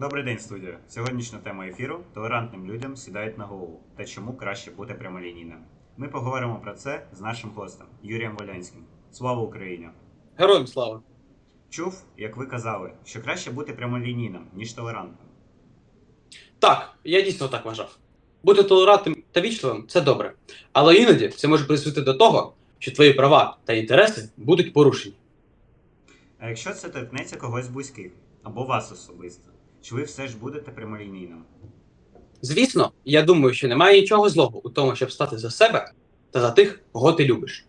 Добрий день, студія. Сьогоднішня тема ефіру толерантним людям сідають на голову та чому краще бути прямолінійним. Ми поговоримо про це з нашим гостем Юрієм Волянським. Слава Україні! Героям слава! Чув, як ви казали, що краще бути прямолінійним, ніж толерантним. Так, я дійсно так вважав. Бути толерантним та вічливим це добре. Але іноді це може призвести до того, що твої права та інтереси будуть порушені. А якщо це торкнеться когось близьких або вас особисто, чи ви все ж будете прямолінійним? Звісно, я думаю, що немає нічого злого у тому, щоб стати за себе та за тих, кого ти любиш.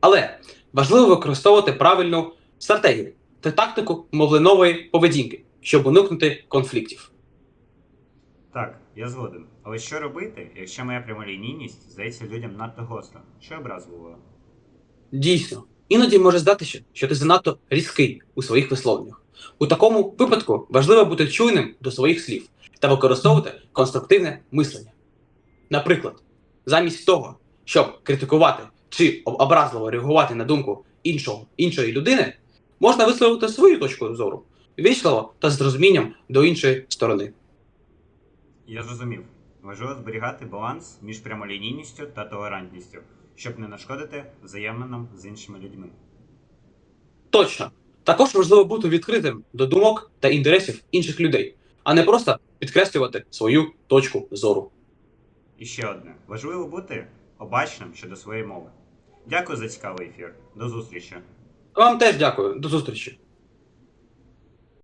Але важливо використовувати правильну стратегію та тактику мовленової поведінки, щоб уникнути конфліктів. Так, я згоден. Але що робити, якщо моя прямолінійність здається людям надто гостро, що образливо? Дійсно, іноді може здатися, що ти занадто різкий у своїх висловленнях. У такому випадку важливо бути чуйним до своїх слів та використовувати конструктивне мислення. Наприклад, замість того, щоб критикувати чи образливо реагувати на думку іншого, іншої людини, можна висловити свою точку зору вічливо та з розумінням до іншої сторони. Я зрозумів. Важливо зберігати баланс між прямолінійністю та толерантністю, щоб не нашкодити взаєминам з іншими людьми. Точно. Також важливо бути відкритим до думок та інтересів інших людей, а не просто підкреслювати свою точку зору. І ще одне: важливо бути обачним щодо своєї мови. Дякую за цікавий ефір. До зустрічі! Вам теж дякую. До зустрічі.